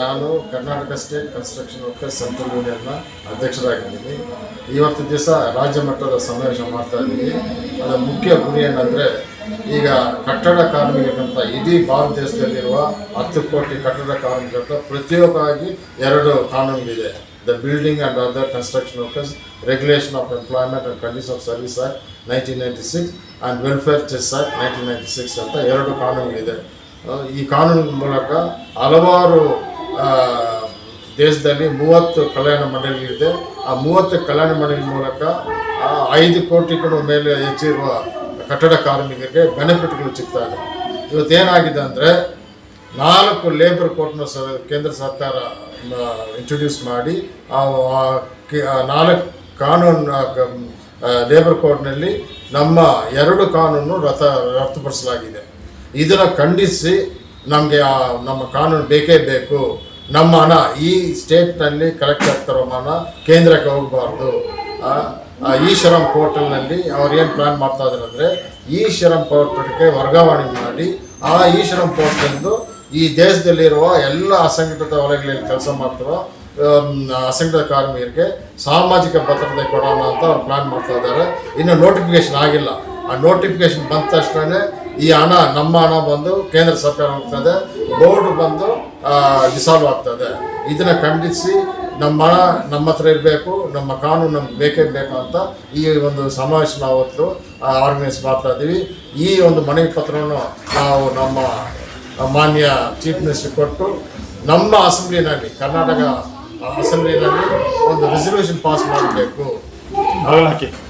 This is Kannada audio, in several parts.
ನಾನು Karnataka state construction workers central ಯೂನಿಯನ್ನ ಅಧ್ಯಕ್ಷರಾಗಿದ್ದೀನಿ. ಇವತ್ತು ದಿವಸ ರಾಜ್ಯ ಮಟ್ಟದ ಸಮಾವೇಶ ಮಾಡ್ತಾ ಇದ್ದೀವಿ. ಅದರ ಮುಖ್ಯ ಗುರಿ ಏನಂದರೆ, ಈಗ ಕಟ್ಟಡ ಕಾರ್ಮಿಕರಂತ ಇಡೀ ಭಾರತ ದೇಶದಲ್ಲಿರುವ ಹತ್ತು ಕೋಟಿ ಕಟ್ಟಡ ಕಾರ್ಮಿಕರಂತ ಪ್ರತಿಯೊಬ್ಬರಾಗಿ ಎರಡು ಕಾನೂನುಗಳಿದೆ. The building and other construction workers regulation of employment and condition of service act nineteen ninety six and welfare cess act nineteen ninety six ಅಂತ ಎರಡು ಕಾನೂನುಗಳಿದೆ. ಈ ಕಾನೂನಿನ ಮೂಲಕ ಹಲವಾರು ದೇಶದಲ್ಲಿ ಮೂವತ್ತು ಕಲ್ಯಾಣ ಮಂಡಳಿಗಳಿದೆ ಆ ಮೂವತ್ತು ಕಲ್ಯಾಣ ಮಂಡಳಿ ಮೂಲಕ ಐದು ಕೋಟಿಗಳು ಮೇಲೆ ಹೆಚ್ಚಿರುವ ಕಟ್ಟಡ ಕಾರ್ಮಿಕರಿಗೆ ಬೆನಿಫಿಟ್ಗಳು ಸಿಗ್ತಾ ಇದೆ. ಇವತ್ತೇನಾಗಿದೆ ಅಂದರೆ ನಾಲ್ಕು ಲೇಬರ್ ಕೋರ್ಟ್ನ ಸ, ಕೇಂದ್ರ ಸರ್ಕಾರ ಇಂಟ್ರೊಡ್ಯೂಸ್ ಮಾಡಿ ಆ ನಾಲ್ಕು ಕಾನೂನು ಲೇಬರ್ ಕೋರ್ಟ್ನಲ್ಲಿ ನಮ್ಮ ಎರಡು ಕಾನೂನು ರಥ, ರದ್ದುಪಡಿಸಲಾಗಿದೆ. ಇದನ್ನು ಖಂಡಿಸಿ ನಮಗೆ ನಮ್ಮ ಕಾನೂನು ಬೇಕೇ ಬೇಕು. ನಮ್ಮ ಹಣ ಈ ಸ್ಟೇಟ್ನಲ್ಲಿ ಕಲೆಕ್ಟ್ ಆಗ್ತಿರೋ ಹಣ ಕೇಂದ್ರಕ್ಕೆ ಹೋಗಬಾರ್ದು. ಈ ಶ್ರಮ್ ಪೋರ್ಟಲ್ನಲ್ಲಿ ಅವ್ರು ಏನು ಪ್ಲ್ಯಾನ್ ಮಾಡ್ತಾ ಇದ್ದಾರೆ ಅಂದರೆ ಈ ಶ್ರಮ್ ಪೋರ್ಟಲ್ಗೆ ವರ್ಗಾವಣೆ ಮಾಡಿ ಆ ಈ ಶ್ರಮ್ ಪೋರ್ಟಲ್ದು ಈ ದೇಶದಲ್ಲಿರುವ ಎಲ್ಲ ಅಸಂಘಟಿತ ವಲಯಗಳಲ್ಲಿ ಕೆಲಸ ಮಾಡ್ತಿರೋ ಅಸಂಘಟಿತ ಕಾರ್ಮಿಕರಿಗೆ ಸಾಮಾಜಿಕ ಭದ್ರತೆ ಕೊಡೋಣ ಅಂತ ಅವ್ರು ಪ್ಲ್ಯಾನ್ ಮಾಡ್ತಾ ಇದ್ದಾರೆ ಇನ್ನು ನೋಟಿಫಿಕೇಶನ್ ಆಗಿಲ್ಲ. ಆ ನೋಟಿಫಿಕೇಶನ್ ಬಂದ ತಕ್ಷಣ ಈ ಹಣ ನಮ್ಮ ಹಣ ಬಂದು ಕೇಂದ್ರ ಸರ್ಕಾರ ಹೋಗ್ತದೆ ಬೋರ್ಡ್ ಬಂದು ಡಿಸಾಲ್ವ್ ಆಗ್ತದೆ. ಇದನ್ನ ಖಂಡಿಸಿ ನಮ್ಮ ಹಣ ನಮ್ಮ ಹತ್ರ ಇರಬೇಕು ನಮ್ಮ ಕಾನೂನು ನಮ್ಗೆ ಬೇಕೇ ಬೇಕು ಅಂತ ಈ ಒಂದು ಸಮಾವೇಶ ನಾವು ಅವತ್ತು ಆರ್ಗನೈಸ್ ಮಾಡ್ತಾ ಇದ್ದೀವಿ ಈ ಒಂದು ಮನವಿ ಪತ್ರವನ್ನು ನಾವು ನಮ್ಮ ಮಾನ್ಯ ಚೀಫ್ ಮಿನಿಸ್ಟರ್ ಕೊಟ್ಟು ನಮ್ಮ ಅಸೆಂಬ್ಲಿನಲ್ಲಿ ಕರ್ನಾಟಕ ಅಸೆಂಬ್ಲಿನಲ್ಲಿ ಒಂದು ರೆಸಲ್ಯೂಷನ್ ಪಾಸ್ ಮಾಡಬೇಕು.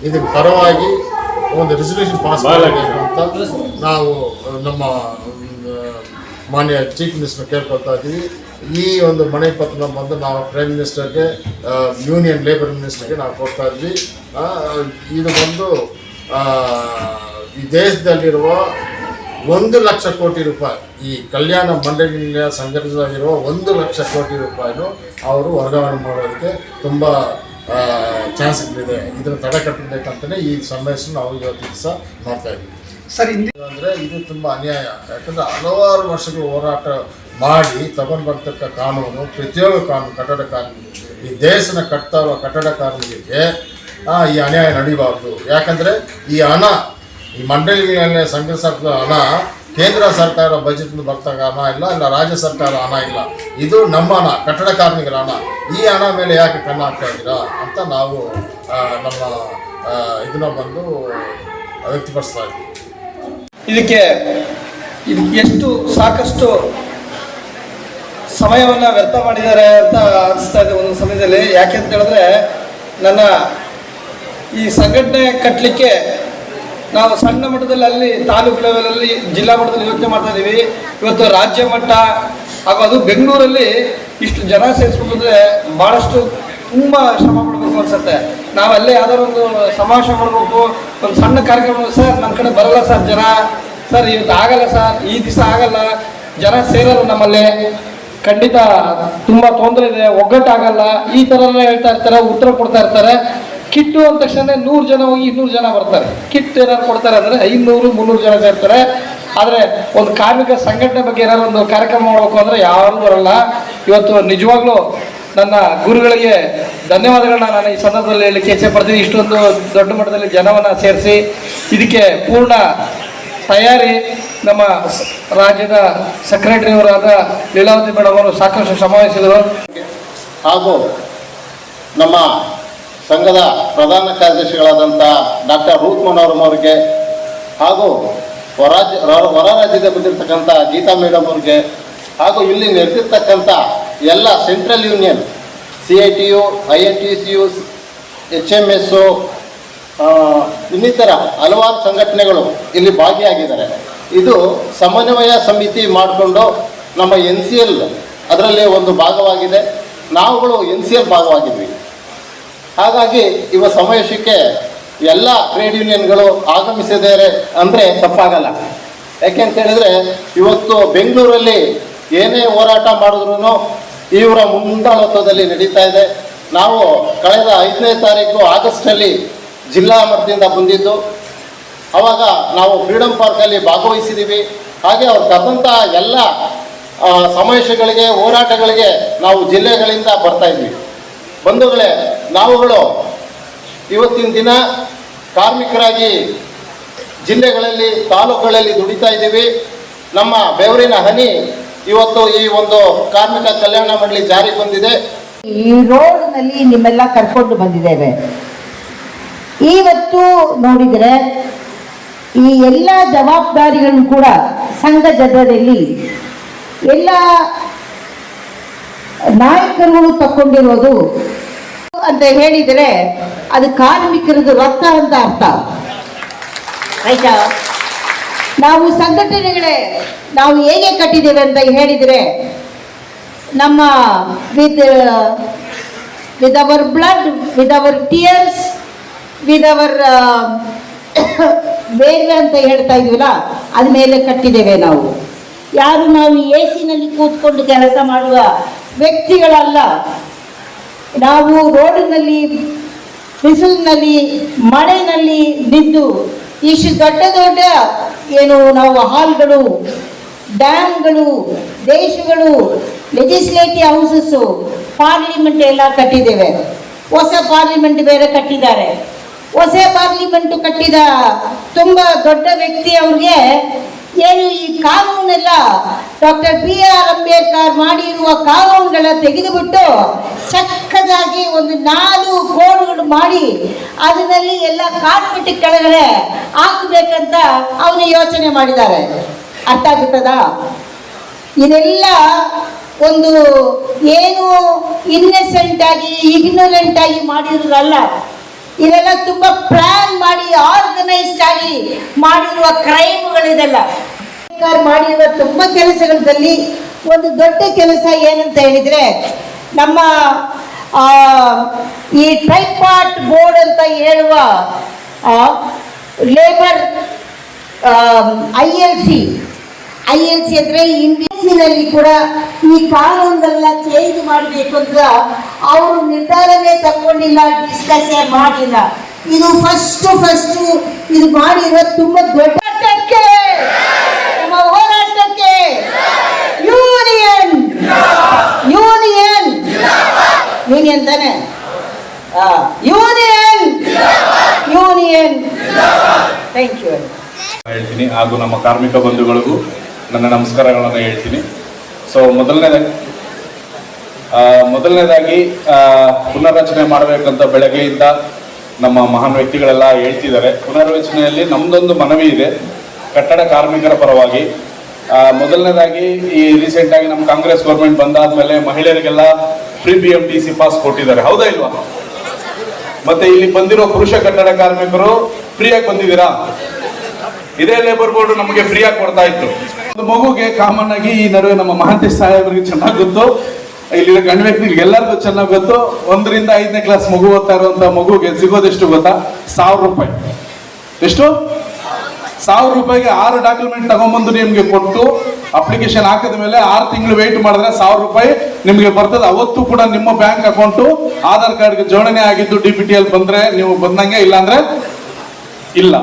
ಇದಕ್ಕೆ ಪರವಾಗಿ ಒಂದು ರೆಸಲ್ಯೂಷನ್ ಪಾಸ್ ಮಾಡಬೇಕು ಅಂತ ನಾವು ನಮ್ಮ ಮಾನ್ಯ ಚೀಫ್ ಮಿನಿಸ್ಟರ್ ಕೇಳ್ಕೊಳ್ತಾ ಇದ್ದೀವಿ. ಈ ಒಂದು ಮನೆ ಪತ್ರ ಬಂದು ನಾವು ಪ್ರೈಮ್ ಮಿನಿಸ್ಟರ್ಗೆ ಯೂನಿಯನ್ ಲೇಬರ್ ಮಿನಿಸ್ಟರ್ಗೆ ನಾವು ಕೊಡ್ತಾ ಇದ್ವಿ ಇದು ಬಂದು ಈ ದೇಶದಲ್ಲಿರುವ ಒಂದು ಲಕ್ಷ ಕೋಟಿ ರೂಪಾಯಿ ಈ ಕಲ್ಯಾಣ ಮಂಡಳಿಯ ಸಂಘಟಿತವಾಗಿರುವ ಒಂದು ಲಕ್ಷ ಕೋಟಿ ರೂಪಾಯಿನೂ ಅವರು ವರ್ಗಾವಣೆ ಮಾಡೋದಕ್ಕೆ ತುಂಬ ಚಾನ್ಸ್ಗಳಿದೆ ಇದನ್ನು ತಡೆಗಟ್ಟಬೇಕಂತಲೇ ಈ ಸಮಾವೇಶ ನಾವು ಇವತ್ತು ದಿವಸ ಮಾಡ್ತಾ ಇದ್ದೀವಿ. ಸರ್ ಅಂದರೆ ಇದು ತುಂಬ ಅನ್ಯಾಯ. ಯಾಕಂದರೆ ಹಲವಾರು ವರ್ಷಗಳು ಹೋರಾಟ ಮಾಡಿ ತಗೊಂಡು ಬರ್ತಕ್ಕ ಕಾನೂನು ಪ್ರತಿಯೊಂದು ಕಾನೂನು ಕಟ್ಟಡ ಕಾನೂನು. ಈ ದೇಶನ ಕಟ್ತಾ ಇರುವ ಕಟ್ಟಡ ಕಾನೂನಿಗೆ ಈ ಅನ್ಯಾಯ ನಡೀಬಾರ್ದು. ಯಾಕಂದರೆ ಈ ಹಣ ಈ ಮಂಡಳಿಗಳಲ್ಲಿ ಸಂಘಟಿಸಿದ ಹಣ ಕೇಂದ್ರ ಸರ್ಕಾರ ಬಜೆಟ್ನಿಂದ ಬರ್ತಾಗ ಹಣ ಇಲ್ಲ ಇಲ್ಲ ರಾಜ್ಯ ಸರ್ಕಾರ ಹಣ ಇಲ್ಲ. ಇದು ನಮ್ಮ ಹಣ, ಕಟ್ಟಡ ಕಾರ್ಮಿಕರ ಹಣ. ಈ ಹಣ ಮೇಲೆ ಯಾಕೆ ಕಣ್ಣು ಹಾಕ್ತಾ ಇದ್ದೀರಾ ಅಂತ ನಾವು ನಮ್ಮ ಇದನ್ನ ಬಂದು ವ್ಯಕ್ತಪಡಿಸ್ತಾ ಇದ್ದೀವಿ. ಇದಕ್ಕೆ ಇದಕ್ಕೆ ಎಷ್ಟು ಸಾಕಷ್ಟು ಸಮಯವನ್ನು ವ್ಯರ್ಥ ಮಾಡಿದ್ದಾರೆ ಅಂತ ಅನಿಸ್ತಾ ಇದೆ ಒಂದು ಸಮಯದಲ್ಲಿ. ಯಾಕೆ ಅಂತ ಹೇಳಿದ್ರೆ ನನ್ನ ಈ ಸಂಘಟನೆ ಕಟ್ಟಲಿಕ್ಕೆ ನಾವು ಸಣ್ಣ ಮಟ್ಟದಲ್ಲಿ ಅಲ್ಲಿ ತಾಲೂಕು ಲೆವೆಲಲ್ಲಿ ಜಿಲ್ಲಾ ಮಟ್ಟದಲ್ಲಿ ಯೋಚನೆ ಮಾಡ್ತಾ ಇದ್ದೀವಿ. ಇವತ್ತು ರಾಜ್ಯ ಮಟ್ಟ ಹಾಗೂ ಅದು ಬೆಂಗಳೂರಲ್ಲಿ ಇಷ್ಟು ಜನ ಸೇರಿಸ್ಬೇಕು ಅಂದರೆ ಭಾಳಷ್ಟು ತುಂಬ ಶ್ರಮ ಪಡಬೇಕು ಅನ್ಸುತ್ತೆ. ನಾವು ಅಲ್ಲೇ ಯಾವ್ದಾದ್ರು ಒಂದು ಸಮಾವೇಶ ಮಾಡಬೇಕು, ಒಂದು ಸಣ್ಣ ಕಾರ್ಯಕ್ರಮ ಸರ್ ನಮ್ಮ ಕಡೆ ಬರಲ್ಲ ಸರ್ ಜನ. ಸರ್, ಇವತ್ತು ಆಗಲ್ಲ ಸರ್, ಈ ದಿವಸ ಆಗಲ್ಲ. ಜನ ಸೇರಲ್ಲ ನಮ್ಮಲ್ಲಿ. ಖಂಡಿತ ತುಂಬ ತೊಂದರೆ ಇದೆ, ಒಗ್ಗಟ್ಟಾಗಲ್ಲ. ಈ ಥರ ಹೇಳ್ತಾ ಇರ್ತಾರೆ, ಉತ್ತರ ಕೊಡ್ತಾ ಇರ್ತಾರೆ. ಕಿಟ್ಟು ಅಂದ ತಕ್ಷಣ ನೂರು ಜನ ಹೋಗಿ ಇನ್ನೂರು ಜನ ಬರ್ತಾರೆ. ಕಿಟ್ ಏನಾದ್ರು ಕೊಡ್ತಾರೆ ಅಂದರೆ ಐನೂರು, ಮುನ್ನೂರು ಜನ ಸೇರ್ತಾರೆ. ಆದರೆ ಒಂದು ಕಾರ್ಮಿಕ ಸಂಘಟನೆ ಬಗ್ಗೆ ಏನಾದ್ರು ಒಂದು ಕಾರ್ಯಕ್ರಮ ಮಾಡಬೇಕು ಅಂದರೆ ಯಾರು ಬರಲ್ಲ. ಇವತ್ತು ನಿಜವಾಗ್ಲೂ ನನ್ನ ಗುರುಗಳಿಗೆ ಧನ್ಯವಾದಗಳನ್ನ ನಾನು ಈ ಸಂದರ್ಭದಲ್ಲಿ ಹೇಳಲಿಕ್ಕೆ ಇಚ್ಛೆ ಪಡ್ತೀನಿ. ಇಷ್ಟೊಂದು ದೊಡ್ಡ ಮಟ್ಟದಲ್ಲಿ ಜನವನ್ನು ಸೇರಿಸಿ ಇದಕ್ಕೆ ಪೂರ್ಣ ತಯಾರಿ ನಮ್ಮ ರಾಜ್ಯದ ಸೆಕ್ರೆಟರಿಯವರಾದ ಲೀಲಾವತಿ ಮೇಡಮ್ ಅವರು ಸಾಕಷ್ಟು ಶ್ರಮವಹಿಸಿದರು. ಹಾಗೂ ನಮ್ಮ ಸಂಘದ ಪ್ರಧಾನ ಕಾರ್ಯದರ್ಶಿಗಳಾದಂಥ ಡಾಕ್ಟರ್ ರೂತ್ ಮನೋರಮ್ ಅವರಿಗೆ ಹಾಗೂ ಹೊರ- ಹೊರ ರಾಜ್ಯದ ಬಂದಿರತಕ್ಕಂಥ ಗೀತಾ ಮೇಡಮ್ ಅವ್ರಿಗೆ ಹಾಗೂ ಇಲ್ಲಿ ನೆರೆದಿರ್ತಕ್ಕಂಥ ಎಲ್ಲ central union, C I T U, I N T U C, H M S ಇನ್ನಿತರ ಹಲವಾರು ಸಂಘಟನೆಗಳು ಇಲ್ಲಿ ಭಾಗಿಯಾಗಿದ್ದಾರೆ. ಇದು ಸಮನ್ವಯ ಸಮಿತಿ ಮಾಡಿಕೊಂಡು ನಮ್ಮ ಎನ್ ಸಿ ಎಲ್ ಅದರಲ್ಲಿ ಒಂದು ಭಾಗವಾಗಿದೆ. ನಾವುಗಳು ಎನ್ ಸಿ ಎಲ್ ಭಾಗವಾಗಿದ್ವಿ. ಹಾಗಾಗಿ ಇವ ಸಮಾವೇಶಕ್ಕೆ ಎಲ್ಲ ಟ್ರೇಡ್ ಯೂನಿಯನ್ಗಳು ಆಗಮಿಸಿದ್ದಾರೆ ಅಂದರೆ ತಪ್ಪಾಗಲ್ಲ. ಯಾಕೆ ಅಂತ ಹೇಳಿದ್ರೆ ಇವತ್ತು ಬೆಂಗಳೂರಲ್ಲಿ ಏನೇ ಹೋರಾಟ ಮಾಡಿದ್ರು ಇವರ ಮುಂದಾಳತ್ವದಲ್ಲಿ ನಡೀತಾ ಇದೆ. ನಾವು ಕಳೆದ ಐದನೇ ತಾರೀಕು ಆಗಸ್ಟಲ್ಲಿ ಜಿಲ್ಲಾ ಮಟ್ಟದಿಂದ ಬಂದಿದ್ದು. ಅವಾಗ ನಾವು ಫ್ರೀಡಮ್ ಪಾರ್ಕಲ್ಲಿ ಭಾಗವಹಿಸಿದ್ದೀವಿ ಹಾಗೆ ಅವ್ರು ಕರೆದಂಥ ಎಲ್ಲ ಸಮಾವೇಶಗಳಿಗೆ, ಹೋರಾಟಗಳಿಗೆ ನಾವು ಜಿಲ್ಲೆಗಳಿಂದ ಬರ್ತಾ ಇದ್ವಿ. ಬಂಧುಗಳೇ, ನಾವುಗಳು ಇವತ್ತಿನ ದಿನ ಕಾರ್ಮಿಕರಾಗಿ ಜಿಲ್ಲೆಗಳಲ್ಲಿ, ತಾಲೂಕುಗಳಲ್ಲಿ ದುಡಿತಾ ಇದ್ದೀವಿ. ನಮ್ಮ ಬೆವರಿನ ಹನಿ ಇವತ್ತು ಈ ಒಂದು ಕಾರ್ಮಿಕ ಕಲ್ಯಾಣ ಮಂಡಳಿ ಜಾರಿಗೆ ಬಂದಿದೆ. ಈ ರೋಡ್ನಲ್ಲಿ ನಿಮ್ಮೆಲ್ಲ ಕರ್ಕೊಂಡು ಬಂದಿದ್ದೇವೆ. ಇವತ್ತು ನೋಡಿದರೆ ಈ ಎಲ್ಲ ಜವಾಬ್ದಾರಿಗಳನ್ನು ಕೂಡ ಸಂಘ ಜದರಲ್ಲಿ ಎಲ್ಲ ನಾಯಕರುಗಳು ತಕ್ಕೊಂಡಿರೋದು ಅಂತ ಹೇಳಿದರೆ ಅದು ಕಾರ್ಮಿಕರದ್ದು ರಕ್ತ ಅಂತ ಅರ್ಥ. ಆಯ್ತಾ? ನಾವು ಸಂಘಟನೆಗಳೇ, ನಾವು ಹೇಗೆ ಕಟ್ಟಿದ್ದೇವೆ ಅಂತ ಹೇಳಿದರೆ, ನಮ್ಮ with with our blood with our tears with our ಬೇರೆ ಅಂತ ಹೇಳ್ತಾ ಇದೀವಲ್ಲ ಅದ ಮೇಲೆ ಕಟ್ಟಿದ್ದೇವೆ ನಾವು. ಯಾರು ನಾವು ಎ ಸಿನಲ್ಲಿ ಕೂತ್ಕೊಂಡು ಕೆಲಸ ಮಾಡುವ ವ್ಯಕ್ತಿಗಳಲ್ಲ. ನಾವು ರೋಡಿನಲ್ಲಿ, ಬಿಸಿಲಿನಲ್ಲಿ, ಮಳೆನಲ್ಲಿ ನಿಂತು, ಇಷ್ಟು ದೊಡ್ಡ ದೊಡ್ಡ ಏನು ನಾವು ಹಾಲ್ಗಳು, ಡ್ಯಾಮ್ಗಳು, ದೇಶಗಳು ಲೆಜಿಸ್ಲೇಟಿವ್ ಹೌಸಸ್ಸು ಪಾರ್ಲಿಮೆಂಟ್ ಎಲ್ಲ ಕಟ್ಟಿದ್ದೇವೆ. ಹೊಸ ಪಾರ್ಲಿಮೆಂಟ್ ಬೇರೆ ಕಟ್ಟಿದ್ದಾರೆ. ಹೊಸ ಪಾರ್ಲಿಮೆಂಟು ಕಟ್ಟಿದ ತುಂಬ ದೊಡ್ಡ ವ್ಯಕ್ತಿ ಅವ್ರಿಗೆ ಏನು ಈ ಕಾನೂನೆಲ್ಲ ಡಾಕ್ಟರ್ ಬಿ ಆರ್ ಅಂಬೇಡ್ಕರ್ ಮಾಡಿರುವ ಕಾನೂನುಗಳ ತೆಗೆದುಬಿಟ್ಟು ಚಕ್ಕದಾಗಿ ಒಂದು ನಾಲ್ಕು ಕೋಡ್ಗಳು ಮಾಡಿ ಅದರಲ್ಲಿ ಎಲ್ಲ ಕಾಟ್ಬಿಟ್ಟು ಕೆಳಗಡೆ ಹಾಕಬೇಕಂತ ಅವನು ಯೋಚನೆ ಮಾಡಿದ್ದಾರೆ. ಅರ್ಥ ಆಗುತ್ತದಾ ಇದೆಲ್ಲ ಒಂದು ಏನು ಇನ್ನಸೆಂಟ್ ಆಗಿ ಇಗ್ನೋರೆಂಟ್ ಆಗಿ ಮಾಡಿರೋದಲ್ಲ ಇದೆಲ್ಲ ತುಂಬಾ ಪ್ಲಾನ್ ಮಾಡಿ ಆರ್ಗನೈಸ್ಡ್ ಆಗಿ ಮಾಡಿರುವ ಕ್ರೈಮ್ಗಳಿದೆಲ್ಲ ಸರ್ಕಾರ ಮಾಡಿರುವ ತುಂಬ ಕೆಲಸಗಳಲ್ಲಿ ಒಂದು ದೊಡ್ಡ ಕೆಲಸ ಏನಂತ ಹೇಳಿದ್ರೆ ನಮ್ಮ ಆ, ಈ ಟ್ರೈಪಾಟ್ ಬೋರ್ಡ್ ಅಂತ ಹೇಳುವ labour I L C I L C ಅಂದರೆ ಇಂಗ್ಲೀಷಿನಲ್ಲಿ ಕೂಡ ಈ ಕಾನೂನೆಲ್ಲ ಚೇಂಜ್ ಮಾಡಬೇಕು ಅಂತ ಅವರು ನಿರ್ಧಾರನೇ ತಗೊಂಡಿಲ್ಲ ಡಿಸ್ಕಸ್ ಮಾಡಿಲ್ಲ. ಇದು ಫಸ್ಟ್ ಫಸ್ಟ್ ಇದು ಮಾಡಿರೋ ತುಂಬ ದೊಡ್ಡ ಹೋರಾಟಕ್ಕೆ ನಮ್ಮ ಹೋರಾಟಕ್ಕೆ ಯೂನಿಯನ್ ಯೂನಿಯನ್ ಯೂನಿಯನ್ ತಾನೆ ಯೂನಿಯನ್! ಯೂನಿಯನ್! ಥ್ಯಾಂಕ್ ಯು ಹೇಳ್ತೀನಿ. ಹಾಗೂ ನಮ್ಮ ಕಾರ್ಮಿಕ ಬಂಧುಗಳಿಗೂ ನನ್ನ ನಮಸ್ಕಾರಗಳನ್ನು ಹೇಳ್ತೀನಿ. ಸೊ ಮೊದಲನೇದಾಗಿ ಆ, ಮೊದಲನೇದಾಗಿ ಪುನರ್ರಚನೆ ಮಾಡಬೇಕಂತ ಬೆಳಗ್ಗೆಯಿಂದ ನಮ್ಮ ಮಹಾನ್ ವ್ಯಕ್ತಿಗಳೆಲ್ಲ ಹೇಳ್ತಿದ್ದಾರೆ. ಪುನರ್ರಚನೆಯಲ್ಲಿ ನಮ್ಮದೊಂದು ಮನವಿ ಇದೆ. ಕಟ್ಟಡ ಕಾರ್ಮಿಕರ ಪರವಾಗಿ. ಮೊದಲನೇದಾಗಿ ಈ ರೀಸೆಂಟಾಗಿ ನಮ್ಮ ಕಾಂಗ್ರೆಸ್ ಗೌರ್ಮೆಂಟ್ ಬಂದಾದ್ಮೇಲೆ ಮಹಿಳೆಯರಿಗೆಲ್ಲ free B M T C pass ಕೊಟ್ಟಿದ್ದಾರೆ, ಹೌದಾ ಇಲ್ವಾ? ಮತ್ತೆ ಇಲ್ಲಿ ಬಂದಿರೋ ಪುರುಷ ಕನ್ನಡ ಕಾರ್ಮಿಕರು ಫ್ರೀಯಾಗಿ ಬಂದಿದ್ದೀರಾ? ಇದೇ ಲೇಬರ್ ಬೋರ್ಡ್ ನಮಗೆ ಫ್ರೀಯಾಗಿ ಕೊಡ್ತಾ ಇತ್ತು ಒಂದು ಮಗುಗೆ ಕಾಮನ್ ಆಗಿ ಈ ನಡುವೆ ನಮ್ಮ ಮಹಾಂತೇಶ್ ಸಾಹೇಬರಿಗೆ ಚೆನ್ನಾಗಿ ಗೊತ್ತು. ಇಲ್ಲಿರೋ ಗಂಡ ವ್ಯಕ್ತಿಗೆ ಎಲ್ಲರಿಗೂ ಚೆನ್ನಾಗಿ ಗೊತ್ತು. ಒಂದರಿಂದ ಐದನೇ ಕ್ಲಾಸ್ ಮಗು ಓದ್ತಾ ಇರುವಂತ ಮಗುಗೆ ಸಿಗೋದೆಷ್ಟು ಗೊತ್ತಾ? ಸಾವಿರ ರೂಪಾಯಿ. ಎಷ್ಟು? ಸಾವಿರ ರೂಪಾಯಿಗೆ ಆರು ಡಾಕ್ಯುಮೆಂಟ್ ತಗೊಂಬಂದು ನಿಮ್ಗೆ ಕೊಟ್ಟು ಅಪ್ಲಿಕೇಶನ್ ಹಾಕಿದ ಮೇಲೆ ಆರು ತಿಂಗಳು ವೆಯ್ಟ್ ಮಾಡಿದ್ರೆ ಸಾವಿರ ರೂಪಾಯಿ ನಿಮಗೆ ಬರ್ತದೆ. ಅವತ್ತು ಕೂಡ ನಿಮ್ಮ ಬ್ಯಾಂಕ್ ಅಕೌಂಟು ಆಧಾರ್ ಕಾರ್ಡ್ಗೆ ಜೋಡಣೆ ಆಗಿದ್ದು ಡಿ ಪಿ ಟಿ ಎಲ್ ಬಂದ್ರೆ ನೀವು ಬಂದಂಗೆ ಇಲ್ಲಾಂದ್ರೆ ಇಲ್ಲ.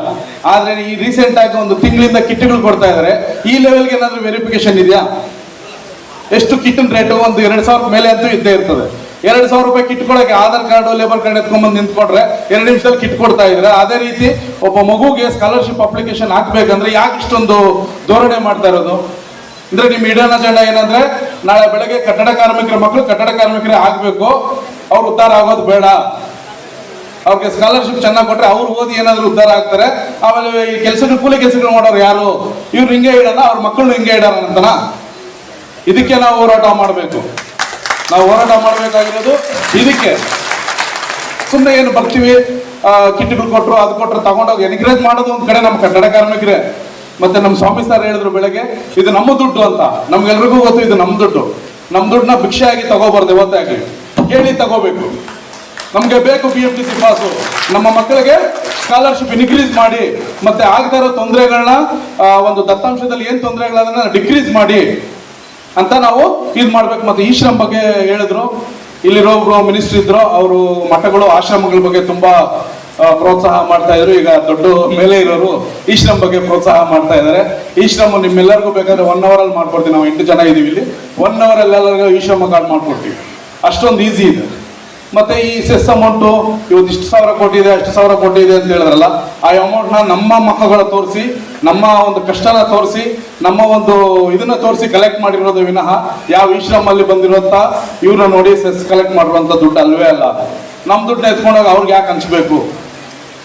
ಆದ್ರೆ ಈ ರೀಸೆಂಟ್ ಆಗಿ ಒಂದು ತಿಂಗಳಿಂದ ಕಿಟ್ಗಳು ಕೊಡ್ತಾ ಇದ್ದಾರೆ ಈ ಲೆವೆಲ್ಗೆ ಏನಾದರೂ ವೆರಿಫಿಕೇಶನ್ ಇದೆಯಾ? ಎಷ್ಟು ಕಿಟ್ಟಿನ ರೇಟು ಒಂದು ಎರಡು ಸಾವಿರ ಮೇಲೆ ಅಂತೂ ಇದ್ದೇ ಇರ್ತದೆ. ಎರಡು ಸಾವಿರ ರೂಪಾಯಿ kit Aadhaar card labour card ಎತ್ಕೊಂಡ್ಬಂದು ನಿಂತ್ಕೊಂಡ್ರೆ ಎರಡು ನಿಮಿಷದಲ್ಲಿ ಕಿಟ್ ಕೊಡ್ತಾ ಇದ್ರೆ, ಅದೇ ರೀತಿ ಒಬ್ಬ ಮಗುಗೆ ಸ್ಕಾಲರ್ಶಿಪ್ ಅಪ್ಲಿಕೇಶನ್ ಹಾಕ್ಬೇಕಂದ್ರೆ ಯಾಕೆ ಇಷ್ಟೊಂದು ಧೋರಣೆ ಮಾಡ್ತಾ ಇರೋದು? ಅಂದ್ರೆ ನಿಮ್ ಇಡನ ಜನ ಏನಂದ್ರೆ, ನಾಳೆ ಬೆಳಗ್ಗೆ ಕಟ್ಟಡ ಕಾರ್ಮಿಕರ ಮಕ್ಕಳು ಕಟ್ಟಡ ಕಾರ್ಮಿಕರೇ ಆಗ್ಬೇಕು, ಅವ್ರು ಉದ್ಧಾರ ಆಗೋದು ಬೇಡ. ಅವ್ರಿಗೆ ಸ್ಕಾಲರ್ಶಿಪ್ ಚೆನ್ನಾಗಿ ಕೊಟ್ರೆ ಅವ್ರು ಓದಿ ಏನಾದ್ರು ಉದ್ಧಾರ ಆಗ್ತಾರೆ. ಆಮೇಲೆ ಈ ಕೆಲಸಗಳು ಕೂಲಿ ಕೆಲಸಗಳು ಮಾಡೋರು ಯಾರು? ಇವ್ರು ಹಿಂಗೆ ಇಡಲ್ಲ ಅವ್ರ ಮಕ್ಕಳು ಹಿಂಗೆ ಇಡಲ್ಲ ಅಂತನಾ? ಇದಕ್ಕೆ ನಾವು ಹೋರಾಟ ಮಾಡಬೇಕು. ನಾವು ಹೋರಾಟ ಮಾಡಬೇಕಾಗಿರೋದು ಇದಕ್ಕೆ. ಸುಮ್ಮನೆ ಏನು ಬರ್ತೀವಿ ಕಿಟ್ಟಿಗಳು ಕೊಟ್ಟರು ಅದು ಕೊಟ್ಟರು ತಗೊಂಡೋಗಿ ಎನ್ಕರೇಜ್ ಮಾಡೋದು ಒಂದ್ ಕಡೆ ನಮ್ಮ ಕನ್ನಡ ಕಾರ್ಮಿಕರೇ. ಮತ್ತೆ ನಮ್ಮ ಸ್ವಾಮಿ ಸರ್ ಹೇಳಿದ್ರು ಬೆಳಗ್ಗೆ, ಇದು ನಮ್ಮ ದುಡ್ಡು ಅಂತ. ನಮ್ಗೆಲ್ರಿಗೂ ಗೊತ್ತು ಇದು ನಮ್ಮ ದುಡ್ಡು. ನಮ್ಮ ದುಡ್ಡನ್ನ ಭಿಕ್ಷೆ ಆಗಿ ತಗೋಬಾರ್ದು ಯಾವತ್ತಾಗಿ. ಕೇಳಿ ತಗೋಬೇಕು. ನಮಗೆ ಬೇಕು B M T C pass ನಮ್ಮ ಮಕ್ಕಳಿಗೆ ಸ್ಕಾಲರ್ಶಿಪ್ ಇನ್ಕ್ರೀಸ್ ಮಾಡಿ, ಮತ್ತೆ ಆಗ್ತಾ ಇರೋ ತೊಂದರೆಗಳನ್ನ ಒಂದು ದತ್ತಾಂಶದಲ್ಲಿ ಏನು ತೊಂದರೆಗಳನ್ನ ಡಿಕ್ರೀಸ್ ಮಾಡಿ ಅಂತ ನಾವು ಇದು ಮಾಡ್ಬೇಕು. ಮತ್ತೆ ಈಶ್ರಮ್ ಶ್ರಮ್ ಬಗ್ಗೆ ಹೇಳಿದ್ರು. ಇಲ್ಲಿರೋ ಒಬ್ರು ಮಿನಿಸ್ಟರ್ ಇದ್ರು. ಅವರು ಮಠಗಳು, ಆಶ್ರಮಗಳ ಬಗ್ಗೆ ತುಂಬಾ ಪ್ರೋತ್ಸಾಹ ಮಾಡ್ತಾ ಇದ್ರು. ಈಗ ದೊಡ್ಡ ಮೇಲೆ ಇರೋರು ಈಶ್ರಮ್ ಶ್ರಮ್ ಬಗ್ಗೆ ಪ್ರೋತ್ಸಾಹ ಮಾಡ್ತಾ ಇದ್ದಾರೆ. ಈಶ್ರಮ್ ಶ್ರಮ್ ನಿಮ್ಮೆಲ್ಲರಿಗೂ ಬೇಕಾದ್ರೆ ಒನ್ ಅವರ್ ಅಲ್ಲಿ ಮಾಡ್ಕೊಡ್ತೀವಿ. ನಾವು ಎಂಟು ಜನ ಇದೀವಿ ಇಲ್ಲಿ. ಒನ್ ಅವರ್ ಎಲ್ಲರಿಗೂ ಈಶ್ರಮ ಶ್ರಮ ಕಾರ್ಡ್ ಮಾಡ್ಕೊಡ್ತೀವಿ. ಅಷ್ಟೊಂದು ಈಸಿ ಇದೆ. ಮತ್ತೆ ಈ ಸೆಸ್ ಅಮೌಂಟು ಇವತ್ತು ಇಷ್ಟು ಸಾವಿರ ಇದೆ, ಅಷ್ಟು ಸಾವಿರ ಇದೆ ಅಂತ ಹೇಳಿದ್ರಲ್ಲ, ಆ ಅಮೌಂಟ್ನ ನಮ್ಮ ಮಕ್ಕಳ ತೋರಿಸಿ, ನಮ್ಮ ಒಂದು ಕಷ್ಟನ ತೋರಿಸಿ ನಮ್ಮ ಒಂದು ಇದನ್ನ ತೋರಿಸಿ ಕಲೆಕ್ಟ್ ಮಾಡಿರೋದು ವಿನಃ ಯಾವ ವಿಶ್ರಮಲ್ಲಿ ಬಂದಿರುವಂತ ಇವ್ರನ್ನ ನೋಡಿ ಸೆಸ್ ಕಲೆಕ್ಟ್ ಮಾಡಿರುವಂತ ದುಡ್ಡು ಅಲ್ವೇ ಅಲ್ಲ. ನಮ್ಮ ದುಡ್ಡನ್ನ ಎತ್ಕೊಂಡಾಗ ಅವ್ರಿಗೆ ಯಾಕೆ ಹಂಚ್ಬೇಕು?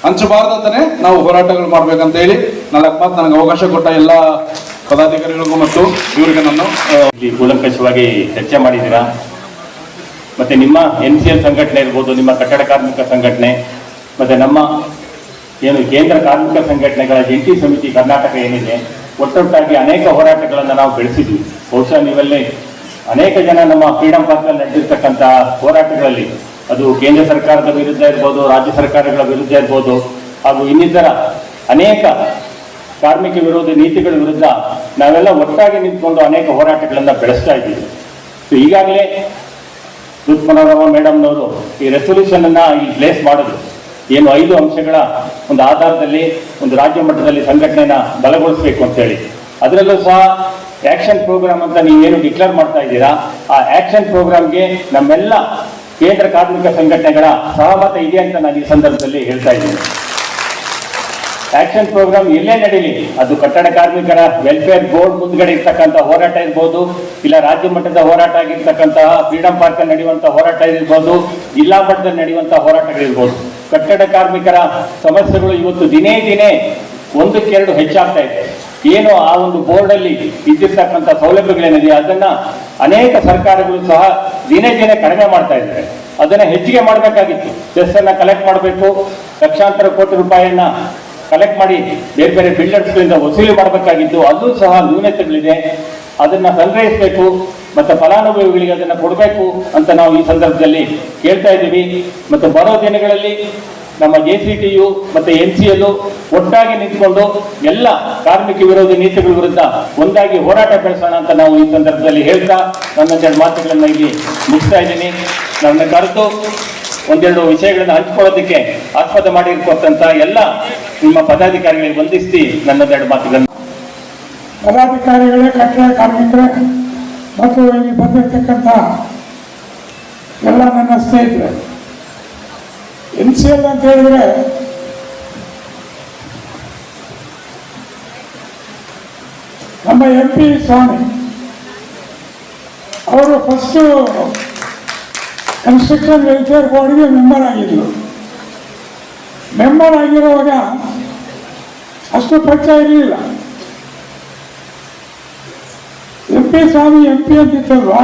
ಹಂಚಬಾರ್ದು ಅಂತಾನೆ ನಾವು ಹೋರಾಟಗಳು ಮಾಡ್ಬೇಕಂತ ಹೇಳಿ ನಾಲ್ಕು ಮಾತು ನನಗೆ ಅವಕಾಶ ಕೊಟ್ಟ ಎಲ್ಲ ಪದಾಧಿಕಾರಿಗಳಿಗೂ ಮತ್ತು ಇವರಿಗೆ ನಾನು ಈ ಕೂಲಂಕಷವಾಗಿ ಚರ್ಚೆ ಮಾಡಿದ್ದೀರಾ? ಮತ್ತೆ ನಿಮ್ಮ ಎನ್ ಸಿ ಎಲ್ ಸಂಘಟನೆ ಇರ್ಬೋದು, ನಿಮ್ಮ ಕಟ್ಟಡ ಕಾರ್ಮಿಕ ಸಂಘಟನೆ, ಮತ್ತೆ ನಮ್ಮ ಏನು ಕೇಂದ್ರ ಕಾರ್ಮಿಕ ಸಂಘಟನೆಗಳ ಜಂಟಿ ಸಮಿತಿ ಕರ್ನಾಟಕ ಏನಿದೆ ಒಟ್ಟೊಟ್ಟಾಗಿ ಅನೇಕ ಹೋರಾಟಗಳನ್ನು ನಾವು ಬೆಳೆಸಿದ್ವಿ. ಬಹುಶಃ ನೀವಲ್ಲೇ ಅನೇಕ ಜನ ನಮ್ಮ ಫ್ರೀಡಂ ಪಾರ್ಕ್ನಲ್ಲಿ ನಡೆದಿರ್ತಕ್ಕಂಥ ಹೋರಾಟಗಳಲ್ಲಿ ಅದು ಕೇಂದ್ರ ಸರ್ಕಾರದ ವಿರುದ್ಧ ಇರ್ಬೋದು, ರಾಜ್ಯ ಸರ್ಕಾರಗಳ ವಿರುದ್ಧ ಇರ್ಬೋದು, ಹಾಗೂ ಇನ್ನಿತರ ಅನೇಕ ಕಾರ್ಮಿಕ ವಿರೋಧಿ ನೀತಿಗಳ ವಿರುದ್ಧ ನಾವೆಲ್ಲ ಒಟ್ಟಾಗಿ ನಿಂತ್ಕೊಂಡು ಅನೇಕ ಹೋರಾಟಗಳನ್ನು ಬೆಳೆಸ್ತಾ ಇದ್ದೀವಿ. ಸೊ, ಈಗಾಗಲೇ ಋತ್ಮನೋರಮ್ಮ ಮೇಡಮ್ನವರು ಈ ರೆಸೊಲ್ಯೂಷನ್ ಅನ್ನ ಇಲ್ಲಿ ಪ್ಲೇಸ್ ಮಾಡಿದ್ರು. ಏನು ಐದು ಅಂಶಗಳ ಒಂದು ಆಧಾರದಲ್ಲಿ ಒಂದು ರಾಜ್ಯ ಮಟ್ಟದಲ್ಲಿ ಸಂಘಟನೆನ ಬಲಗೊಳಿಸಬೇಕು ಅಂತ ಹೇಳಿ. ಅದರಲ್ಲೂ ಸಹ ಆಕ್ಷನ್ ಪ್ರೋಗ್ರಾಮ್ ಅಂತ ನೀವೇನು ಡಿಕ್ಲೇರ್ ಮಾಡ್ತಾ ಇದ್ದೀರಾ? ಆ ಆಕ್ಷನ್ ಪ್ರೋಗ್ರಾಮ್ಗೆ ನಮ್ಮೆಲ್ಲ ಕೇಂದ್ರ ಕಾರ್ಮಿಕ ಸಂಘಟನೆಗಳ ಸಹಮತ ಇದೆ ಅಂತ ನಾನು ಈ ಸಂದರ್ಭದಲ್ಲಿ ಹೇಳ್ತಾ ಇದ್ದೀನಿ. ಆಕ್ಷನ್ ಪ್ರೋಗ್ರಾಮ್ ಎಲ್ಲೇ ನಡೀಲಿ? ಅದು ಕಟ್ಟಡ ಕಾರ್ಮಿಕರ ವೆಲ್ಫೇರ್ ಬೋರ್ಡ್ ಮುಂದ್ಗಡೆ ಇರ್ತಕ್ಕಂಥ ಹೋರಾಟ ಇರ್ಬೋದು, ಇಲ್ಲ ರಾಜ್ಯ ಮಟ್ಟದ ಹೋರಾಟ ಆಗಿರ್ತಕ್ಕಂತಹ ಫ್ರೀಡಂ ಪಾರ್ಕ್ ನಡೆಯುವಂಥ ಹೋರಾಟ ಇರ್ಬೋದು, ಜಿಲ್ಲಾ ಮಟ್ಟದಲ್ಲಿ ನಡೆಯುವಂತಹ ಹೋರಾಟಗಳಿರ್ಬೋದು. ಕಟ್ಟಡ ಕಾರ್ಮಿಕರ ಸಮಸ್ಯೆಗಳು ಇವತ್ತು ದಿನೇ ದಿನೇ ಒಂದಕ್ಕೆರಡು ಹೆಚ್ಚಾಗ್ತಾ ಇದೆ. ಏನು ಆ ಒಂದು ಬೋರ್ಡ್ ಅಲ್ಲಿ ಇದ್ದಿರ್ತಕ್ಕಂಥ ಸೌಲಭ್ಯಗಳೇನಿದೆ ಅದನ್ನ ಅನೇಕ ಸರ್ಕಾರಗಳು ಸಹ ದಿನೇ ದಿನೇ ಕಡಿಮೆ ಮಾಡ್ತಾ ಇದ್ದಾರೆ. ಅದನ್ನ ಹೆಚ್ಚಿಗೆ ಮಾಡಬೇಕಾಗಿತ್ತು. ಸೆಸ್ ಅನ್ನ ಕಲೆಕ್ಟ್ ಮಾಡಬೇಕು, ಲಕ್ಷಾಂತರ ಕೋಟಿ ರೂಪಾಯಿಯನ್ನ ಕಲೆಕ್ಟ್ ಮಾಡಿ ಬೇರೆ ಬೇರೆ ಬಿಲ್ಡರ್ಸ್ಗಳಿಂದ ವಸೂಲಿ ಮಾಡಬೇಕಾಗಿದ್ದು ಅದು ಸಹ ನ್ಯೂನತೆಗಳಿದೆ. ಅದನ್ನ ಸಂಗ್ರಹಿಸಬೇಕು ಮತ್ತೆ ಫಲಾನುಭವಿಗಳಿಗೆ ಅದನ್ನು ಕೊಡಬೇಕು ಅಂತ ನಾವು ಈ ಸಂದರ್ಭದಲ್ಲಿ ಕೇಳ್ತಾ ಇದ್ದೀವಿ. ಮತ್ತು ಬರೋ ದಿನಗಳಲ್ಲಿ ನಮ್ಮ ಜೆ ಸಿ ಟಿ ಯು ಮತ್ತೆ ಎನ್ ಸಿ ಎಲ್ ಒಟ್ಟಾಗಿ ನಿಂತ್ಕೊಂಡು ಎಲ್ಲ ಕಾರ್ಮಿಕ ವಿರೋಧಿ ನೀತಿಗಳ ವಿರುದ್ಧ ಒಂದಾಗಿ ಹೋರಾಟ ಬೆಳೆಸೋಣ ಅಂತ ನಾವು ಈ ಸಂದರ್ಭದಲ್ಲಿ ಹೇಳ್ತಾ ನನ್ನೊಂದೆರಡು ಮಾತುಗಳನ್ನು ಇಲ್ಲಿ ಮುಗಿಸ್ತಾ ಇದ್ದೀನಿ. ನನ್ನ ಕರೆದು ಒಂದೆರಡು ವಿಷಯಗಳನ್ನು ಹಂಚ್ಕೊಳ್ಳೋದಕ್ಕೆ ಆಸ್ಪದ ಮಾಡಿರ್ತಕ್ಕಂಥ ಎಲ್ಲ ನಿಮ್ಮ ಪದಾಧಿಕಾರಿಗಳಿಗೆ ವಂದಿಸಿ ನನ್ನದೆರಡು ಮಾತುಗಳನ್ನು. ಪದಾಧಿಕಾರಿಗಳೇ, ಕಟ್ಟಡ ಕಾರ್ಮಿಕರೇ ಮತ್ತು ಇಲ್ಲಿ ಬಂದಿರತಕ್ಕಂಥ ಎಲ್ಲ ನನ್ನ ಸ್ನೇಹಿತರೆ ಎನ್ ಸಿ ಎಲ್ ಅಂತ ಹೇಳಿದ್ರೆ ನಮ್ಮ ಎಂ ಪಿ ಸ್ವಾಮಿ, ಅವರು ಫಸ್ಟು ಕನ್ಸ್ಟ್ರಕ್ಷನ್ ವೆಲ್ಫೇರ್ ಬೋರ್ಡ್ಗೆ ಮೆಂಬರ್ ಆಗಿದ್ರು. ಮೆಂಬರ್ ಆಗಿರುವಾಗ ಅಷ್ಟು ಪರಿಚಯ ಇರಲಿಲ್ಲ. M P Swamy M P ಅಂತಿತ್ತಲ್ವಾ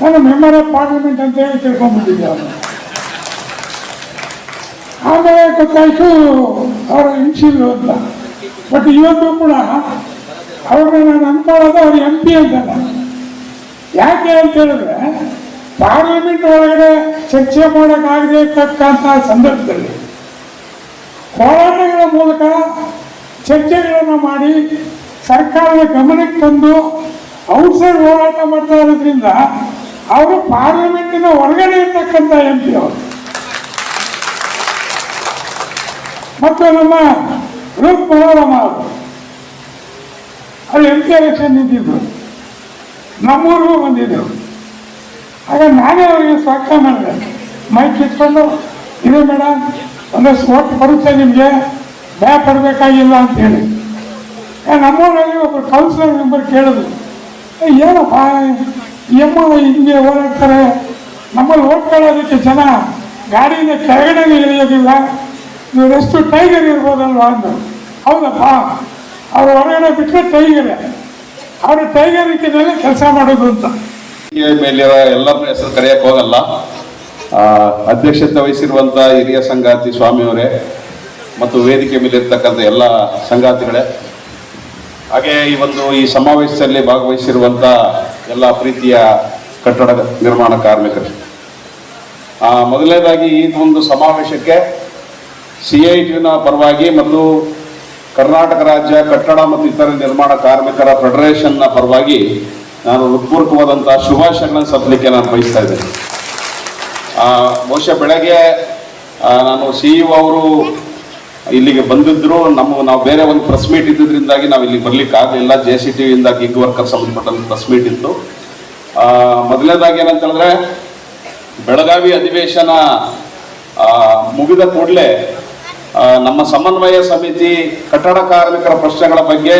ನಾನು ಮೆಂಬರ್ ಆಫ್ ಪಾರ್ಲಿಮೆಂಟ್ ಅಂತ ಹೇಳಿ ತಿಳ್ಕೊಂಡ್ಬಿಟ್ಟಿದ್ದೆ ಅವನು ಆಮೇಲೆ ಗೊತ್ತಾಯ್ತು, ಅವರ ಇನ್ಶಿಲ್ ಅಂತ ಬಟ್ ಇವತ್ತು ಕೂಡ ಅವ್ರನ್ನ ನಾನು ಅನ್ಕೊಳ್ಳೋದು ಅವ್ರ ಎಂ ಪಿ ಅಂತ ಯಾಕೆ ಅಂತ ಹೇಳಿದ್ರೆ ಪಾರ್ಲಿಮೆಂಟ್ ಒಳಗಡೆ ಚರ್ಚೆ ಮಾಡೋಕ್ಕಾಗದೇ ಇರ್ತಕ್ಕಂಥ ಸಂದರ್ಭದಲ್ಲಿ ಹೋರಾಟಗಳ ಮೂಲಕ ಚರ್ಚೆಗಳನ್ನು ಮಾಡಿ ಸರ್ಕಾರದ ಗಮನಕ್ಕೆ ತಂದು ಔಟ್ಸೈಡ್ ಹೋರಾಟ ಮಾಡ್ತಾ ಇರೋದ್ರಿಂದ ಅವರು ಪಾರ್ಲಿಮೆಂಟಿನ ಹೊರಗಡೆ ಇರ್ತಕ್ಕಂಥ ಎಂ ಪಿ ಅವರು. ಮತ್ತು ನಮ್ಮ ರೂಪ್ ಮನೋರಮ ಅವರು. ಅಲ್ಲಿ ಎಂ ಪಿ ಎಲೆಕ್ಷನ್ ನಿಂತಿದ್ರು. ನಮ್ಮೂರಿಗೂ ಬಂದಿದ್ದರು ಆಗ ನಾನೇ ಅವರಿಗೆ ಸ್ವಾಗತ ಮಾಡಿದೆ. ಮೈಕ್ ಇಟ್ಕೊಂಡು ಇದೆ ಮೇಡಮ್ ಒಂದಷ್ಟು ಓಟ್ ಬರುತ್ತೆ ನಿಮಗೆ ಭಯ ಪಡಬೇಕಾಗಿಲ್ಲ ಅಂತ ಹೇಳಿ. ಏ, ನಮ್ಮೂರಲ್ಲಿ ಒಬ್ಬರು ಕೌನ್ಸಿಲರ್ ಮೆಂಬರ್ ಕೇಳಿದ್ರು. "ಏ, ಏನಪ್ಪ ಎಮ್ಮ ಹಿಂಗೆ ಓಡಾಡ್ತಾರೆ. ನಮ್ಮಲ್ಲಿ ಓಡ್ಕೊಳ್ಳೋದಕ್ಕೆ ಜನ ಗಾಡಿಯಿಂದ ಕೆಳಗಡೆ ಇಳಿಯೋದಿಲ್ಲ. ಇವರೆಷ್ಟು ಟೈಗರ್ ಇರ್ಬೋದಲ್ವಾ ಅಂದರು. ಹೌದಪ್ಪ, ಅವ್ರು ಹೊರಗಡೆ ಬಿಟ್ಟರೆ ಟೈಗರೇ. ಅವರು ಟೈಗರ್ ರೀತಿಯಲ್ಲೇ ಕೆಲಸ ಮಾಡೋದು ಅಂತ. ಮೇಲಿರೋ ಎಲ್ಲರನ್ನ ಹೆಸರು ಕರೆಯಕ್ಕೆ ಹೋಗಲ್ಲ. ಅಧ್ಯಕ್ಷತೆ ವಹಿಸಿರುವಂತ ಹಿರಿಯ ಸಂಗಾತಿ ಸ್ವಾಮಿಯವರೇ ಮತ್ತು ವೇದಿಕೆ ಮೇಲೆ ಇರ್ತಕ್ಕಂಥ ಎಲ್ಲ ಸಂಗಾತಿಗಳೇ ಹಾಗೆ ಈ ಒಂದು ಈ ಸಮಾವೇಶದಲ್ಲಿ ಭಾಗವಹಿಸಿರುವಂತ ಎಲ್ಲ ಪ್ರೀತಿಯ ಕಟ್ಟಡ ನಿರ್ಮಾಣ ಕಾರ್ಮಿಕರು. ಮೊದಲನೇದಾಗಿ ಈ ಒಂದು ಸಮಾವೇಶಕ್ಕೆ ಸಿ ಐ ಟಿನ ಪರವಾಗಿ ಮತ್ತು ಕರ್ನಾಟಕ ರಾಜ್ಯ ಕಟ್ಟಡ ಮತ್ತು ಇತರ ನಿರ್ಮಾಣ ಕಾರ್ಮಿಕರ ಫೆಡರೇಷನ್ನ ಪರವಾಗಿ ನಾನು ಹೃತ್ಪೂರ್ವಕವಾದಂತಹ ಶುಭಾಶಯಗಳನ್ನು ಸಲ್ಲಿಕೆ ನಾನು ಬಯಸ್ತಾ ಇದ್ದೇನೆ. ಬಹುಶಃ ಬೆಳಗ್ಗೆ ನಾನು ಸಿ ಇ ಅವರು ಇಲ್ಲಿಗೆ ಬಂದಿದ್ರು ನಮ್ಮ ನಾವು ಬೇರೆ ಒಂದು ಪ್ರೆಸ್ ಮೀಟ್ ಇದ್ದಿದ್ರಿಂದಾಗಿ ನಾವು ಇಲ್ಲಿ ಬರ್ಲಿಕ್ಕೆ ಆಗಲಿಲ್ಲ. ಜೆ ಸಿ ಟಿ ವಿಯಿಂದ ಗಿಗ್ ವರ್ಕರ್ ಸಂಬಂಧಪಟ್ಟಂತ ಪ್ರೆಸ್ ಮೀಟ್ ಇತ್ತು. ಮೊದಲನೇದಾಗಿ ಏನಂತ ಹೇಳಿದ್ರೆ ಬೆಳಗಾವಿ ಅಧಿವೇಶನ ಮುಗಿದ ಕೂಡಲೇ ನಮ್ಮ ಸಮನ್ವಯ ಸಮಿತಿ, ಕಟ್ಟಡ ಕಾರ್ಮಿಕರ ಪ್ರಶ್ನೆಗಳ ಬಗ್ಗೆ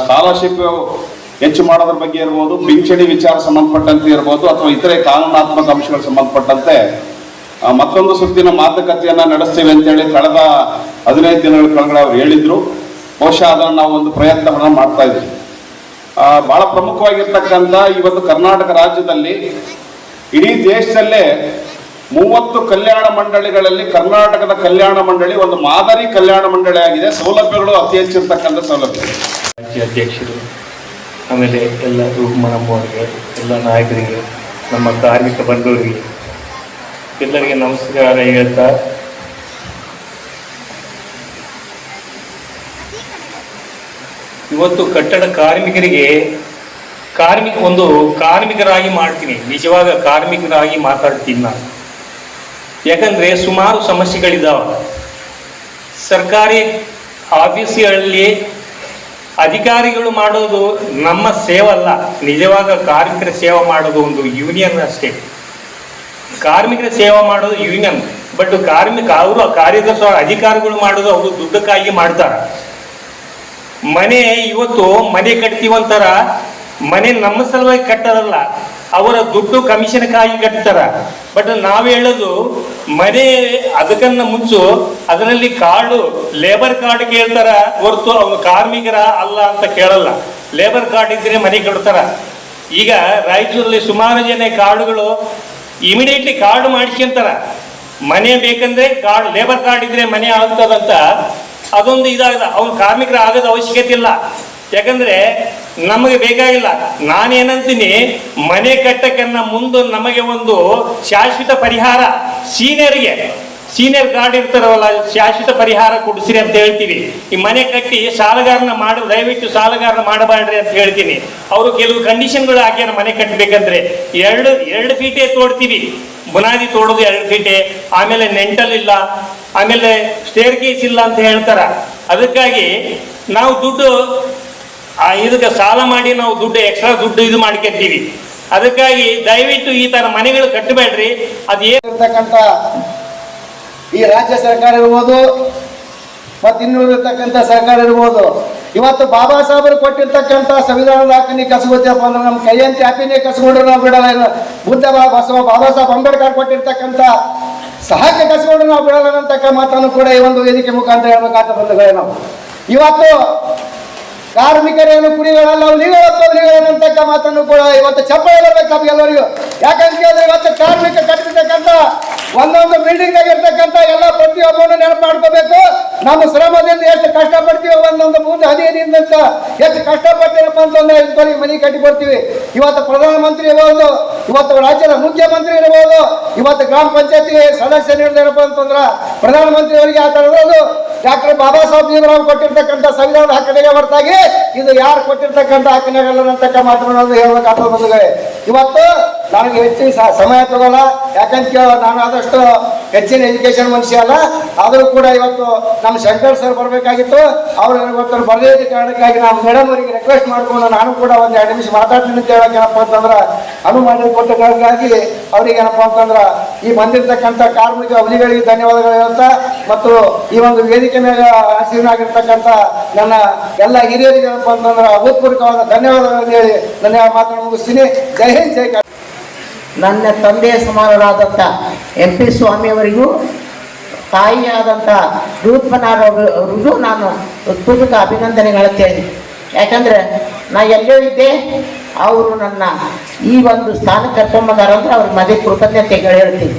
ಸ್ಕಾಲರ್ಶಿಪ್ ಹೆಚ್ಚು ಮಾಡೋದ್ರ ಬಗ್ಗೆ ಇರ್ಬೋದು, ಪಿಂಚಣಿ ವಿಚಾರ ಸಂಬಂಧಪಟ್ಟಂತೆ ಇರ್ಬೋದು, ಅಥವಾ ಇತರೆ ಕಾನೂನಾತ್ಮಕ ಅಂಶಗಳ ಸಂಬಂಧಪಟ್ಟಂತೆ ಮತ್ತೊಂದು ಸುತ್ತಿನ ಮಾತುಕತೆಯನ್ನ ನಡೆಸ್ತೀವಿ ಅಂತೇಳಿ ಕಳೆದ ಹದಿನೈದು ದಿನಗಳ ಕೆಳಗಡೆ ಅವ್ರು ಹೇಳಿದ್ರು. ಬಹುಶಃ ಅದನ್ನು ನಾವು ಒಂದು ಪ್ರಯತ್ನವನ್ನ ಮಾಡ್ತಾ ಇದ್ದೀವಿ ಆ, ಬಹಳ ಪ್ರಮುಖವಾಗಿರ್ತಕ್ಕಂಥ ಇವತ್ತು ಕರ್ನಾಟಕ ರಾಜ್ಯದಲ್ಲಿ ಇಡೀ ದೇಶದಲ್ಲೇ ಮೂವತ್ತು ಕಲ್ಯಾಣ ಮಂಡಳಿಗಳಲ್ಲಿ ಕರ್ನಾಟಕದ ಕಲ್ಯಾಣ ಮಂಡಳಿ ಒಂದು ಮಾದರಿ ಕಲ್ಯಾಣ ಮಂಡಳಿ ಆಗಿದೆ. ಸೌಲಭ್ಯಗಳು ಅತಿ ಹೆಚ್ಚಿರ್ತಕ್ಕಂಥ ಸೌಲಭ್ಯ. ರಾಜ್ಯ ಅಧ್ಯಕ್ಷರು ಆಮೇಲೆ ಎಲ್ಲ ನಮ್ಮವರಿಗೆ ಎಲ್ಲ ನಾಯಕರಿಗೆ ನಮ್ಮ ಕಾರ್ಮಿಕ ಬಂಧುವರಿಗೆ ಎಲ್ಲರಿಗೆ ನಮಸ್ಕಾರ ಹೇಳ್ತಾ? ಇವತ್ತು ಕಟ್ಟಡ ಕಾರ್ಮಿಕರಿಗೆ ಕಾರ್ಮಿಕ, ಒಂದು ಕಾರ್ಮಿಕರಾಗಿ ಮಾಡ್ತೀನಿ. ನಿಜವಾಗ ಕಾರ್ಮಿಕರಾಗಿ ಮಾತಾಡ್ತೀನಿ ನಾನು. ಯಾಕಂದ್ರೆ ಸುಮಾರು ಸಮಸ್ಯೆಗಳಿದ್ದಾವೆ ಸರ್ಕಾರಿ ಆಫೀಸ್ಗಳಲ್ಲಿ ಅಧಿಕಾರಿಗಳು ಮಾಡೋದು ನಮ್ಮ ಸೇವಲ್ಲ. ನಿಜವಾಗ ಕಾರ್ಮಿಕರ ಸೇವೆ ಮಾಡೋದು ಒಂದು ಯೂನಿಯನ್ ಅಷ್ಟೇ. ಕಾರ್ಮಿಕರ ಸೇವಾ ಮಾಡೋದು ಯೂನಿಯನ್ ಬಟ್ ಕಾರ್ಮಿಕ ಅವರು ಕಾರ್ಯದರ್ಶ ಅಧಿಕಾರಿಗಳು ಮಾಡೋದು ಅವರು ದುಡ್ಡಕ್ಕಾಗಿ ಮಾಡ್ತಾರೆ. ಮನೆ ಇವತ್ತು ಮನೆ ಕಟ್ತೀವಂತಾರ, ಮನೆ ನಮ್ಮ ಸಲುವಾಗಿ ಕಟ್ಟೋದಲ್ಲ ಅವರ ದುಡ್ಡು ಕಮಿಷನ್ಕಾಗಿ ಕಟ್ತಾರ. ಬಟ್ ನಾವು ಹೇಳೋದು, ಮನೆ ಅದಕ್ಕನ್ನ ಮುಂಚು ಅದರಲ್ಲಿ ಕಾರ್ಡು ಲೇಬರ್ ಕಾರ್ಡ್ ಕೇಳ್ತಾರ ಹೊರತು ಅವನು ಕಾರ್ಮಿಕರ ಅಲ್ಲ ಅಂತ ಕೇಳಲ್ಲ. ಲೇಬರ್ ಕಾರ್ಡ್ ಇದ್ರೆ ಮನೆ ಕಟ್ತಾರ. ಈಗ ರಾಯಚೂರಲ್ಲಿ ಸುಮಾರು ಜನ ಕಾರ್ಡುಗಳು ಇಮಿಡಿಯೇಟ್ಲಿ ಕಾರ್ಡ್ ಮಾಡಿಸ್ಕೊಂತಾರ ಮನೆ ಬೇಕಂದ್ರೆ ಕಾರ್ಡ್ ಲೇಬರ್ ಕಾರ್ಡ್ ಇದ್ರೆ ಮನೆ ಆಗ್ತದಂತ ಅದೊಂದು ಇದಾಗದ. ಅವ್ನು ಕಾರ್ಮಿಕರ ಆಗದ ಅವಶ್ಯಕತೆ ಇಲ್ಲ. ಯಾಕಂದ್ರೆ ನಮಗೆ ಬೇಕಾಗಿಲ್ಲ. ನಾನೇನಂತೀನಿ, ಮನೆ ಕಟ್ಟಕ್ಕನ್ನ ಮುಂದೆ ನಮಗೆ ಒಂದು ಶಾಶ್ವತ ಪರಿಹಾರ ಸೀನಿಯರ್ಗೆ ಸೀನಿಯರ್ ಕಾರ್ಡ್ ಇರ್ತಾರವಲ್ಲ ಶಾಶ್ವತ ಪರಿಹಾರ ಕೊಡಿಸ್ರಿ ಅಂತ ಹೇಳ್ತೀವಿ ಈ ಮನೆ ಕಟ್ಟಿ ಸಾಲಗಾರನ ಮಾಡ, ದಯವಿಟ್ಟು ಸಾಲಗಾರನ ಮಾಡಬಾರ್ರಿ ಅಂತ ಹೇಳ್ತೀನಿ. ಅವರು ಕೆಲವು ಕಂಡೀಷನ್ಗಳು ಹಾಕ್ಯಾರ ಮನೆ ಕಟ್ಟಬೇಕಂದ್ರೆ ಎರಡು ಎರಡು ಫೀಟೇ ತೋಡ್ತೀವಿ. ಬುನಾದಿ ತೋಡೋದು ಎರಡು ಫೀಟೆ, ಆಮೇಲೆ ನೆಂಟಲ್ ಇಲ್ಲ, ಆಮೇಲೆ ಸ್ಟೇರ್ ಕೇಸ್ ಇಲ್ಲ ಅಂತ ಹೇಳ್ತಾರ. ಅದಕ್ಕಾಗಿ ನಾವು ದುಡ್ಡು, ಆ ಇದಕ್ಕೆ ಸಾಲ ಮಾಡಿ ನಾವು ದುಡ್ಡು ಎಕ್ಸ್ಟ್ರಾ ದುಡ್ಡು ಇದು ಮಾಡ್ಕೊತೀವಿ. ಅದಕ್ಕಾಗಿ ದಯವಿಟ್ಟು ಈ ತರ ಮನೆಗಳು ಕಟ್ಟಬೇಡ್ರಿ. ಅದೇ ಇರ್ತಕ್ಕಂಥ ಈ ರಾಜ್ಯ ಸರ್ಕಾರ ಇರ್ಬೋದು, ಮತ್ತು ಇನ್ನುಳಿರ್ತಕ್ಕಂಥ ಸರ್ಕಾರ ಇರ್ಬೋದು. ಇವತ್ತು ಬಾಬಾ ಸಾಹೇಬರು ಕೊಟ್ಟಿರ್ತಕ್ಕಂಥ ಸಂವಿಧಾನದ ಹಾಕಿ ಕಸಗುತ್ತಪ್ಪ ಅಂದ್ರೆ ನಮ್ಮ ಕೈಯಂತೆ ಹ್ಯಾಪಿನೇ ಕಸಗೊಂಡ್ರು ನಾವು ಬಿಡಲ್ಲ. ಇಲ್ಲ ಬುದ್ಧ ಬಸವ ಬಾಬಾ ಸಾಹೇಬ್ ಅಂಬೇಡ್ಕರ್ ಕೊಟ್ಟಿರ್ತಕ್ಕಂಥ ಸಹಕ್ಕೆ ಕಸಗೊಂಡು ನಾವು ಬಿಡಲ್ಲ ಅಂತಕ್ಕ ಮಾತನ್ನು ಕೂಡ ಈ ಒಂದು ವೇದಿಕೆ ಮುಖಾಂತರ ಹೇಳ್ಬೇಕಾಗ್ತದೆ ಬಂಧುಗಳೇ ನಾವು. ಇವತ್ತು ಕಾರ್ಮಿಕರೇನು ಕುರಿಗಳಲ್ಲ ಹುಲಿಗಳಪ್ಪ ಹುಲಿಗಳನ್ನಂತಕ್ಕ ಮಾತನ್ನು ಕೂಡ ಇವತ್ತು ಚಪ್ಪಳೆ ಬರ್ಬೇಕು ಎಲ್ಲರಿಗೂ. ಯಾಕಂತ ಕೇಳಿದ್ರೆ ಇವತ್ತು ಕಾರ್ಮಿಕ ಕಟ್ಟಿರ್ತಕ್ಕಂಥ ಒಂದೊಂದು ಬಿಲ್ಡಿಂಗ್ ಆಗಿರ್ತಕ್ಕಂಥ ಎಲ್ಲ ಪ್ರತಿಯೊಬ್ಬನು ನೆನಪು ಮಾಡ್ಕೋಬೇಕು ನಮ್ಮ ಶ್ರಮದಿಂದ ಎಷ್ಟು ಕಷ್ಟಪಡ್ತೀವಿ ಒಂದೊಂದು ಮುಂದೆ ಹದಿನೈದಿಂದ ಎಷ್ಟು ಕಷ್ಟಪಡ್ತೀರಪ್ಪ ಅಂತಂದ್ರೆ ಇಂಥವ್ರಿಗೆ ಮನೆ ಕಟ್ಟಿ ಕೊಡ್ತೀವಿ ಇವತ್ತು ಪ್ರಧಾನಮಂತ್ರಿ ಇರ್ಬೋದು, ಇವತ್ತು ರಾಜ್ಯದ ಮುಖ್ಯಮಂತ್ರಿ ಇರ್ಬೋದು, ಇವತ್ತು ಗ್ರಾಮ ಪಂಚಾಯತಿ ನೀಡಿದಾರಪ್ಪ ಅಂತಂದ್ರ ಪ್ರಧಾನಮಂತ್ರಿ ಅವರಿಗೆ ಆ ಡಾಕ್ಟರ್ ಬಾಬಾ ಸಾಹೇಬ್ ಭೀಮರಾವ್ ಕೊಟ್ಟಿರ್ತಕ್ಕಂಥ ಸಂವಿಧಾನದ ಹಕ್ಕನಿಗೆ ಹೊರತಾಗಿ, ಇದು ಯಾರು ಕೊಟ್ಟಿರ್ತಕ್ಕಂಥ ಹಕ್ಕನಿಗಲ್ಲ ಹೇಳೋಕೆ ಹೇಳ್ಬೇಕಾಗ್ತದೆ ಬಂಧುಗಳೇ. ಇವತ್ತು ನನಗೆ ಹೆಚ್ಚಿನ ಸಮಯ ತಗೋಲ್ಲ ಯಾಕಂತ ಕೇಳೋ, ನಾನು ಆದಷ್ಟು ಹೆಚ್ಚಿನ ಎಜುಕೇಶನ್ ಮನುಷ್ಯ ಅಲ್ಲ. ಆದರೂ ಕೂಡ ಇವತ್ತು ನಮ್ಮ ಶಂಕರ್ ಸರ್ ಬರಬೇಕಾಗಿತ್ತು. ಅವರು ಇವತ್ತು ಬರದೇ ಇದ್ದ ಕಾರಣಕ್ಕಾಗಿ ನಾವು ಮೇಡಮ್ ಅವರಿಗೆ ರಿಕ್ವೆಸ್ಟ್ ಮಾಡ್ಕೊಂಡು ನಾನು ಕೂಡ ಒಂದು ಎರಡು ನಿಮಿಷ ಮಾತಾಡ್ತೀನಿ ಅಂತ ಹೇಳೋಕೆ ಏನಪ್ಪ ಅಂತಂದ್ರೆ ಅನುಮಾನ ಕೊಟ್ಟ ಕಾರಣಕ್ಕಾಗಿ ಅವ್ರಿಗೆ ಏನಪ್ಪ ಅಂತಂದ್ರೆ, ಈ ಬಂದಿರತಕ್ಕಂಥ ಕಾರ್ಮಿಕ ಅವಧಿಗಳಿಗೆ ಧನ್ಯವಾದಗಳು ಹೇಳ್ತಾ ಮತ್ತು ಈ ಒಂದು ವೇದಿಕೆ ಮೇಲೆ ಆಸೀನಾಗಿರ್ತಕ್ಕಂಥ ನನ್ನ ಎಲ್ಲ ಹಿರಿಯರಿಗೆ ಏನಪ್ಪ ಅಂತಂದ್ರೆ, ಅಭೂತಪೂರ್ವಕವಾದ ಧನ್ಯವಾದಗಳನ್ನು ಹೇಳಿ ನನ್ನ ಮಾತನ್ನು ಮುಗಿಸ್ತೀನಿ. ಜೈ ಹಿಂದ್, ಜೈ. ನನ್ನ ತಂದೆಯ ಸಮಾನರಾದಂಥ ಎಂ ಪಿ ಸ್ವಾಮಿಯವರಿಗೂ, ತಾಯಿಯಾದಂಥ ರೂಪನಾರವರಿಗೂ ನಾನು ತುತುಕ ಅಭಿನಂದನೆಗಳತ್ತೇನೆ ಯಾಕಂದರೆ ನಾ ಎಲ್ಲೋ ಇದ್ದೆ, ಅವರು ನನ್ನ ಈ ಒಂದು ಸ್ಥಾನ ಕರ್ಕೊಂಬಂದಾರಂದ್ರೆ ಅವ್ರ ಮದುವೆ ಕೃತಜ್ಞತೆಗಳು ಹೇಳ್ತೀನಿ.